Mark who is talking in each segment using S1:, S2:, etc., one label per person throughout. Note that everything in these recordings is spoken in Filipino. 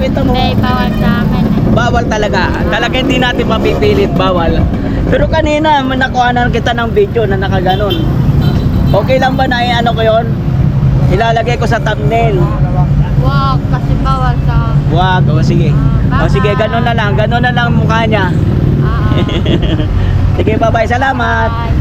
S1: kwenta mo?
S2: Hindi, bawal sa amin.
S1: Bawal talaga. Talaga hindi natin mapipilit bawal. Pero kanina, nakuhanan kita ng video na nakaganon. Okay lang ba na ano ko yon? Ilalagay ko sa thumbnail.
S2: Wag, kasi bawal sa...
S1: Wag, o sige.
S2: Ah,
S1: O sige, ganun na lang. Ganun na lang mukha niya.
S2: Ah,
S1: Sige, bye-bye. Salamat.
S2: Bye.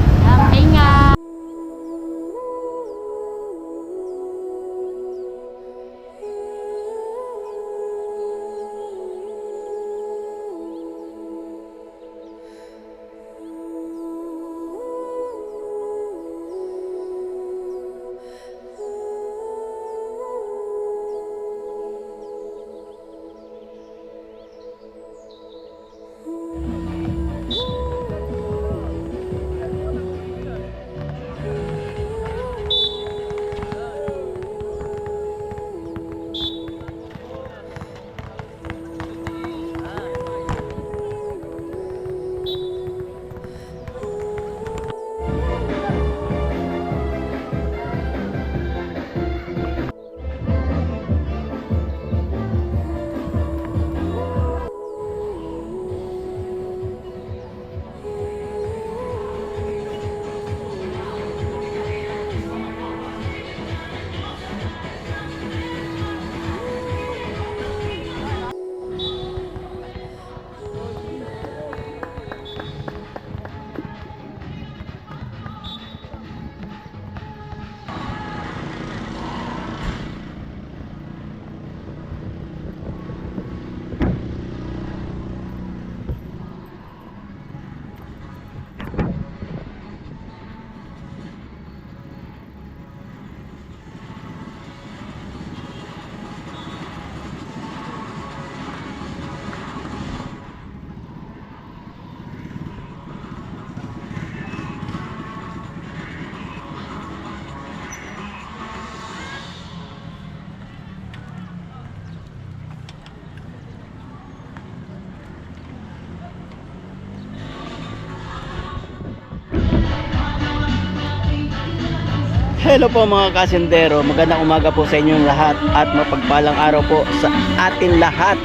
S1: Hello po mga kasindero, magandang umaga po sa inyong lahat at mapagpalang araw po sa atin lahat.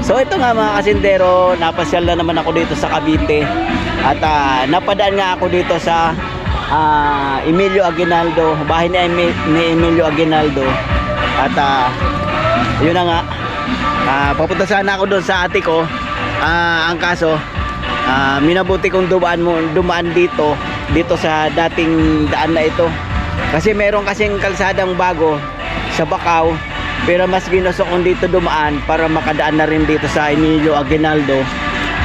S1: So ito nga mga kasindero, napasyal na naman ako dito sa Cavite. At ah, napadaan nga ako dito sa ah, Emilio Aguinaldo, bahay ni, ni Emilio Aguinaldo. At ah, yun na nga, ah, papunta sana ako doon sa ate ko, Ah, ang kaso, ah, minabuti kong dumaan, mo, dumaan dito, dito sa dating daan na ito. Kasi meron kasing kalsadang bago sa Bacau, pero mas ginusto kong dito dumaan para makadaan na rin dito sa Emilio Aguinaldo.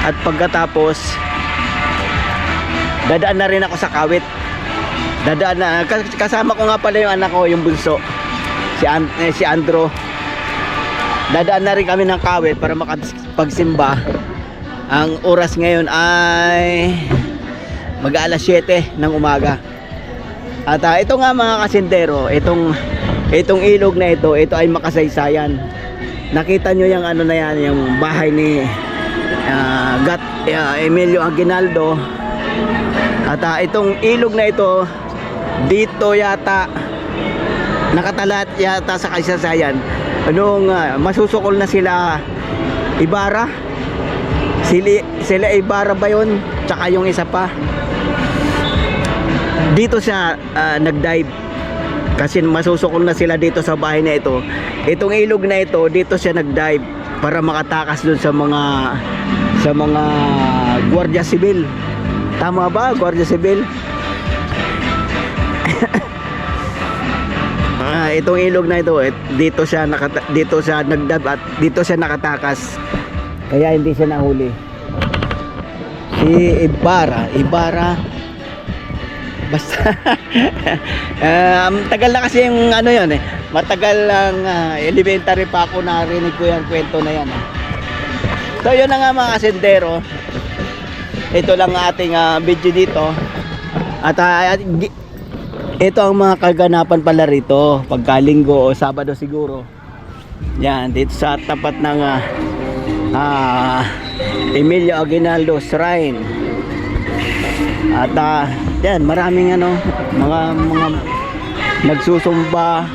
S1: At pagkatapos, dadaan na rin ako sa Kawit. Dadaan na, kas- kasama ko nga pala yung anak ko, yung bunso, si, An- eh, si Andro. Dadaan na rin kami ng Kawit para makapagsimba. Ang oras ngayon ay mag alas 7 ng umaga. At ah, ito nga mga kasindero, itong itong ilog na ito, ito ay makasaysayan. Nakita nyo yung ano na yan, yung bahay ni ah, Gat ah, Emilio Aguinaldo. At ah, itong ilog na ito, dito yata nakatalat yata sa kasaysayan. Anong ah, masusukol na sila Ibarra? Sili, sila Ibarra ba yun? Tsaka yung isa pa dito siya ah, nag-dive kasi masusukol na sila dito sa bahay na ito itong ilog na ito dito siya nag-dive para makatakas dun sa mga sa mga gwardiya sibil tama ba gwardiya sibil Ah, itong ilog na ito, eh, dito siya nakata dito siya nagdab at dito siya nakatakas. Kaya hindi siya nahuli. Si Ibarra, Ibarra Basta um, tagal na kasi yung ano yun eh. Matagal lang ah, elementary pa ako narinig ko yung kwento na yan. eh. So yun na nga mga kasendero. Ito lang ang ating ah, video dito. At gi- ito ang mga kaganapan pala rito pagka linggo o sabado siguro. Yan, dito sa tapat ng ah, ah, Emilio Aguinaldo Shrine. At ah, yan, maraming ano, mga mga nagsusumba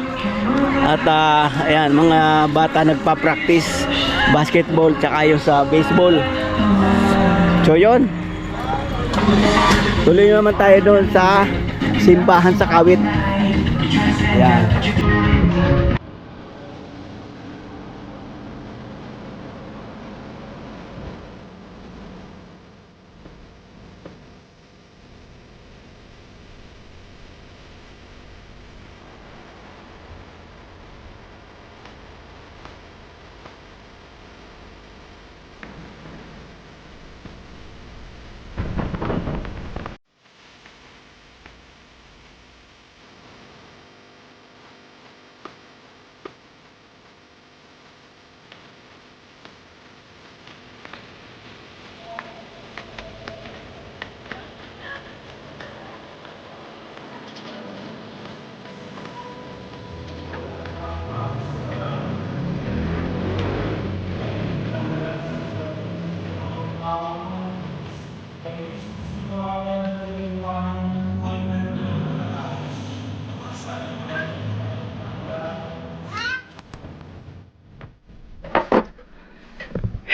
S1: At ah, ayan, mga bata nagpa-practice basketball tsaka yung sa baseball. So yun. Tuloy naman tayo doon sa simbahan sa Kawit. Ayan.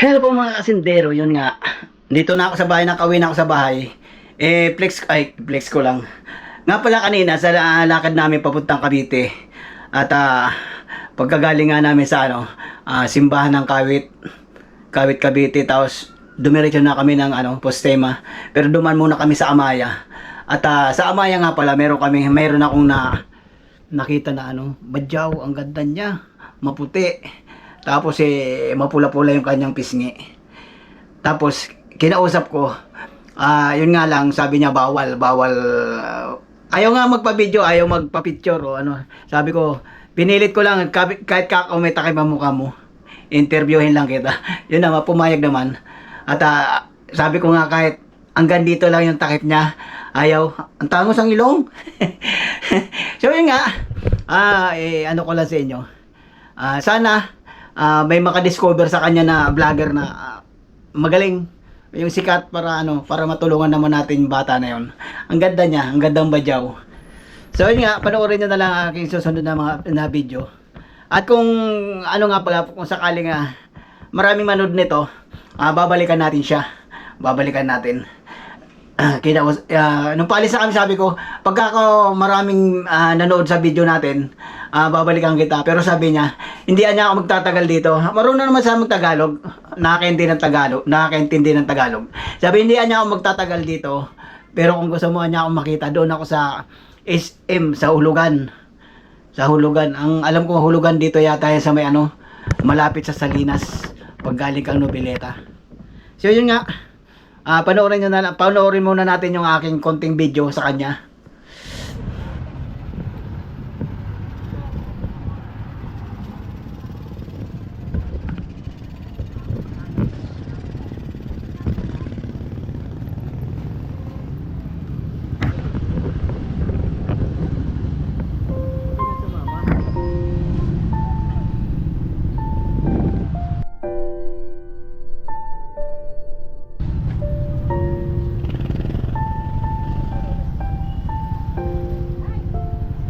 S1: Hello po mga kasindero, yun nga. Dito na ako sa bahay, nakawin ako sa bahay. Eh, flex, ay, flex ko lang. Nga pala kanina, sa ah, lakad namin papuntang Cavite. At ah, pagkagaling nga namin sa ano, ah, simbahan ng Kawit. Kawit Cavite, tapos dumiretso na kami ng ano, Postema. Pero duman muna kami sa Amaya. At ah, sa Amaya nga pala, meron kami, meron akong na nakita na ano, badyaw, ang ganda niya, maputi. Tapos eh, mapula-pula yung kanyang pisngi. Tapos, kinausap ko, ah, yun nga lang, sabi niya bawal, bawal. ah, ayaw nga magpa-video, ayaw magpa-picture o ano. Sabi ko, pinilit ko lang, kahit kakumita kay mukha mo, interviewin lang kita. yun naman, pumayag naman. At ah, sabi ko nga kahit hanggang dito lang yung takip niya, ayaw, ang tangos ang ilong. so yun nga, ah, eh, ano ko lang sa inyo. Ah, sana ah, may makadiscover sa kanya na vlogger na ah, magaling yung sikat para ano para matulungan naman natin yung bata na yon. Ang ganda niya, ang gandang badyaw. So yun nga, panoorin niyo na lang ang aking susunod na mga na video. At kung ano nga pala, kung sakaling nga maraming manood nito, ah, babalikan natin siya. Babalikan natin. Ah, kita ko, ah, nung paalis na kami sabi ko, pagka ako maraming ah, nanood sa video natin, ah, babalikan kita. Pero sabi niya, hindi niya ako magtatagal dito. Marunong naman sa mag-Tagalog. Nakakaintindi ng Tagalog. Nakakaintindi ng Tagalog. Sabi, hindi niya ako magtatagal dito. Pero kung gusto mo niya ako makita, doon ako sa SM, sa Hulugan. Sa Hulugan. Ang alam ko, Hulugan dito yata yan sa may ano, malapit sa Salinas. Pag galing kang Nobileta. So yun nga, Ah, panoorin nyo na panoorin muna natin yung aking konting video sa kanya.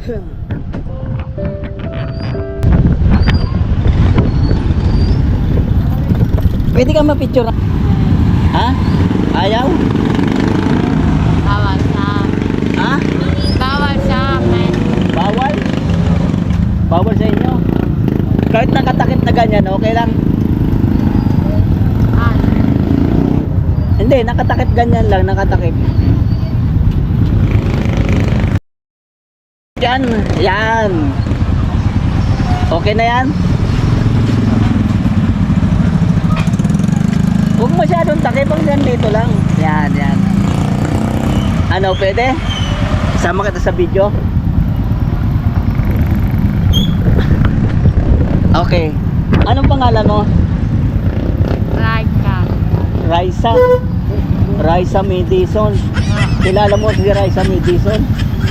S1: Pwede ka ma-picture. Ha? Ayaw?
S2: Bawal sa
S1: Ha?
S2: Bawal sa amin.
S1: Bawal? Bawal sa inyo? Kahit nakatakip na ganyan, okay lang?
S2: Ah,
S1: Hindi, nakatakip ganyan lang, nakatakip. Yan, yan. Okay na yan? Huwag masyadong takip, ang yan dito lang. Yan, yan. Ano, pwede? Sama kita sa video? Okay. Anong pangalan mo?
S2: ka.
S1: Raisa. Raisa Madison. Kilala mo si Raisa Madison?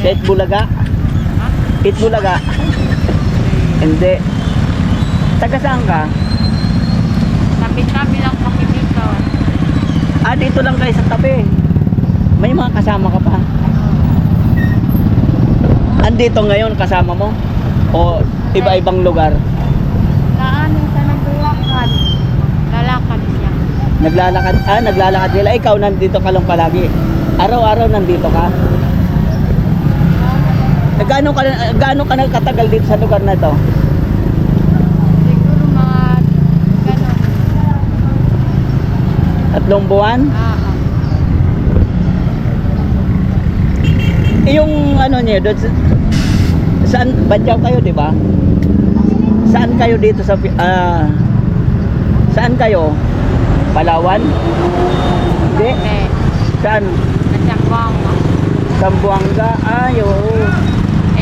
S1: Kahit Bulaga? Kahit Bulaga? Hindi. Taga saan ka?
S2: Tabi-tabi lang kami dito.
S1: Ah, dito lang kayo sa tabi. May mga kasama ka pa. Andito ngayon kasama mo? O iba-ibang lugar.
S2: Kaano sa naglalakad. Lalakad siya.
S1: Naglalakad, ah, naglalakad sila. Ikaw nandito ka lang palagi. Araw-araw nandito ka. Gaano ka gaano ka nagkatagal dito sa lugar na to?
S2: Siguro mga ganon.
S1: Tatlong buwan?
S2: Oo.
S1: Eh, yung ano niyo, doon sa, saan Badyaw kayo, di ba? Saan kayo dito sa ah Saan kayo? Palawan? Hindi.
S2: Okay.
S1: Saan?
S2: Nasyambang.
S1: Sambuanga? Ay, oo.
S2: Eh,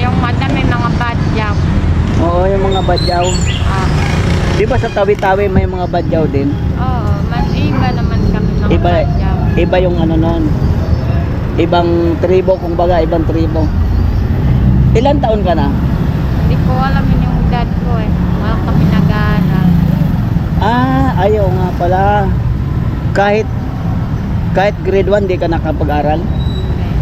S2: yung mata may mga badyaw.
S1: Oo, yung mga badyaw.
S2: Ah.
S1: Di ba sa tawi-tawi may mga badyaw din?
S2: Oo, mas iba naman kami mga
S1: Iba,
S2: badyaw.
S1: iba yung ano nun. Ibang tribo, kung baga, ibang tribo. Ilan taon ka na?
S2: Hindi ko alam yun yung dad ko eh. Wala kami nag-aaral.
S1: Ah, ayaw nga pala. Kahit kahit grade 1 di ka nakapag-aral.
S2: Okay.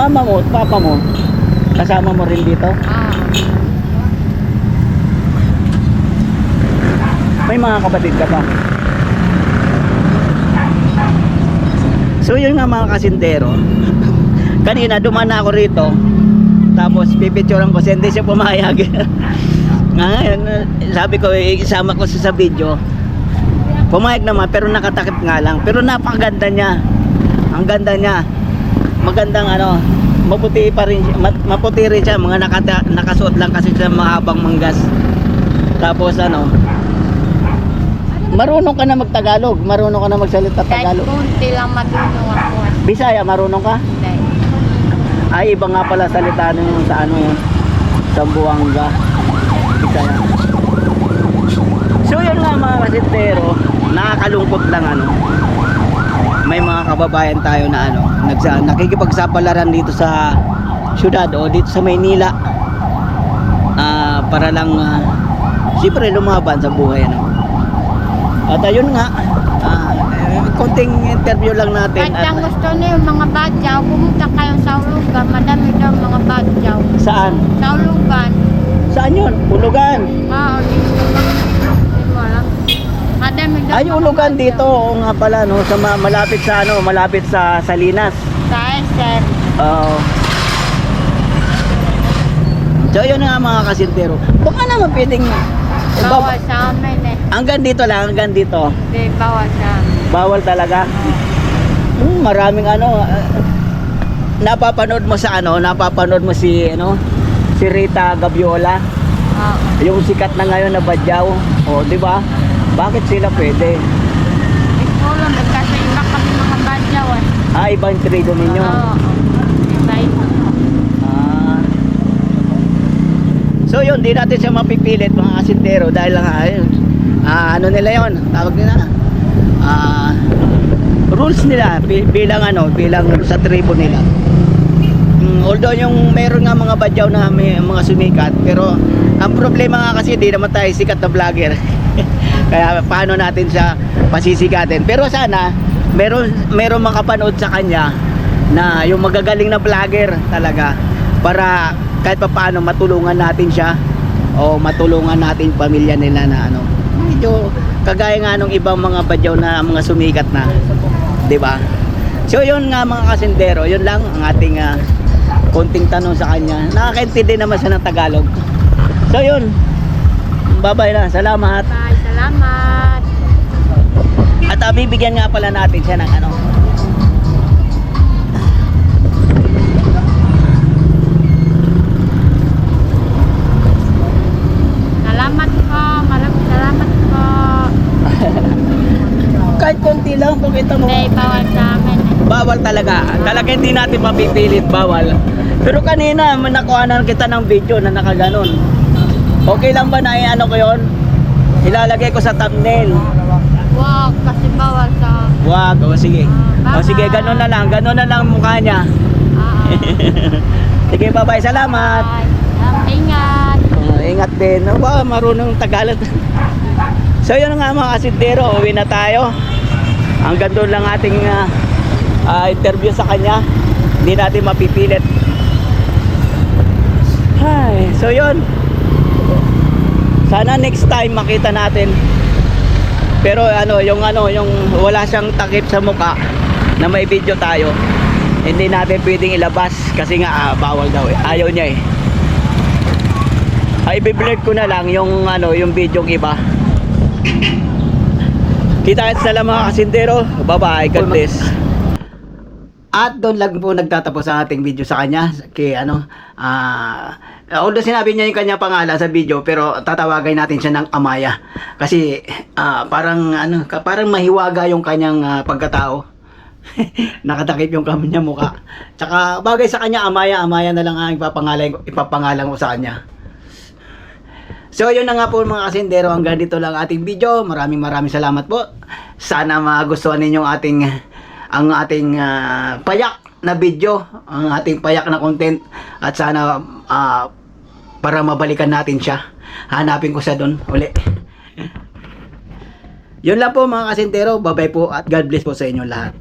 S1: Mama mo, at papa mo, kasama mo rin dito.
S2: Ah.
S1: May mga kapatid ka pa. So yun nga mga kasindero. Kanina dumaan na ako rito. Tapos pipicturean ko hindi siya pumayag. Ngayon, sabi ko, isama ko sa video. Pumayag naman, pero nakatakip nga lang. Pero napakaganda niya. Ang ganda niya. Magandang ano, maputi pa rin Maputi rin siya. Mga nakata, nakasuot lang kasi siya mahabang manggas. Tapos ano, marunong ka na magtagalog. Marunong ka na magsalita
S2: Kahit
S1: Tagalog.
S2: kunti lang matulong ako.
S1: Bisaya, marunong ka?
S2: Hindi.
S1: Ay, iba nga pala salita nyo sa ano yun. Sa Buanga. Bisaya. So yun nga mga kasintero, nakakalungkot lang ano. May mga kababayan tayo na ano, nagsa, nakikipagsapalaran dito sa syudad o dito sa Maynila. Ah, para lang ah, siyempre lumaban sa buhay ano. At ayun nga, eh, konting interview lang natin.
S2: Kahit ang gusto niyo yung mga badyaw, pumunta kayong sa Ulugan. Madami daw mga badyaw.
S1: saan?
S2: Sa Ulugan.
S1: Saan yun? Ulugan.
S2: Oo, dito lang. Hindi mo alam. Madami daw
S1: Ay, ulugan dito, oo nga pala, no, sa ma- malapit sa ano, malapit sa Salinas.
S2: Sa SM.
S1: Oo. So, yun nga mga kasintero. Baka naman pwedeng,
S2: Bawal sa amin eh.
S1: hanggang dito lang, hanggang dito.
S2: Hindi, bawal sa amin.
S1: Bawal talaga. Hmm, maraming ano, ah, napapanood mo sa ano, napapanood mo si, ano, si Rita Gabiola.
S2: Oo.
S1: Yung sikat na ngayon na Badyaw. O, di ba? Bakit sila pwede?
S2: Eh, Kasi iba kami mga badyaw eh.
S1: Ah, ibang trigo ninyo.
S2: Oo. Iba iba.
S1: Ah. So yun, di natin siya mapipilit mga kasintero dahil lang ayun. Ah, ano nila yon tawag nila. Ah, rules nila bi- bilang ano, bilang sa tribo nila. Mm, although yung meron nga mga badyaw na may mga sumikat, pero ang problema nga kasi di naman tayo sikat na vlogger. Kaya paano natin siya pasisikatin. Pero sana meron meron makapanood sa kanya na yung magagaling na vlogger talaga para kahit pa paano matulungan natin siya o matulungan natin pamilya nila na ano. Medyo kagaya nga nung ibang mga badyaw na mga sumikat na 'di ba? So yun nga mga kasindero yun lang ang ating ah, konting tanong sa kanya. Nakakaintindi naman siya ng Tagalog. So yun bye bye na salamat
S2: Bye. Salamat.
S1: at ah, bibigyan nga pala natin siya ng ano
S2: Salamat po. Maraming salamat po.
S1: kahit konti lang kung mo
S2: Hindi, bawal sa amin
S1: bawal talaga talaga hindi natin mapipilit bawal pero kanina nakuhanan kita ng video na nakaganon okay lang ba na ano ko yon ilalagay ko sa thumbnail
S2: Wow, kasi bawal sa...
S1: wag o sige
S2: Ah,
S1: o sige
S2: bye-bye.
S1: ganon na lang ganon na lang ang mukha niya
S2: Ah,
S1: sige bye bye salamat
S2: bye. Um, ingat.
S1: Oh, ingat din. Oh, wow, marunong Tagalog. so yun nga mga kasindero, uwi na tayo. Hanggang doon lang ating ah, ah, interview sa kanya. Hindi natin mapipilit. So yun. Sana next time makita natin. Pero ano, yung ano, yung wala siyang takip sa mukha na may video tayo. Hindi natin pwedeng ilabas kasi nga ah, bawal daw eh. Ayaw niya eh. Ay i-blur ko na lang yung ano, yung video iba. Kita kita sa lang mga kasindero. Bye-bye. God bless. At doon lang po nagtatapos ang ating video sa kanya. Kay ano, ah, although sinabi niya yung kanyang pangalan sa video, pero tatawagay natin siya ng Amaya. Kasi ah, parang ano, parang mahiwaga yung kanyang ah, pagkatao. Nakatakip yung kanya mukha. Tsaka bagay sa kanya Amaya, Amaya na lang ang ipapangalan, ipapangalan ko sa kanya. So yun na nga po mga kasindero, hanggang dito lang ating video. Maraming maraming salamat po. Sana magustuhan ninyong ating ang ating ah, payak na video, ang ating payak na content at sana ah, para mabalikan natin siya. Hanapin ko siya doon uli. Yun lang po mga kasintero. Bye-bye po at God bless po sa inyo lahat.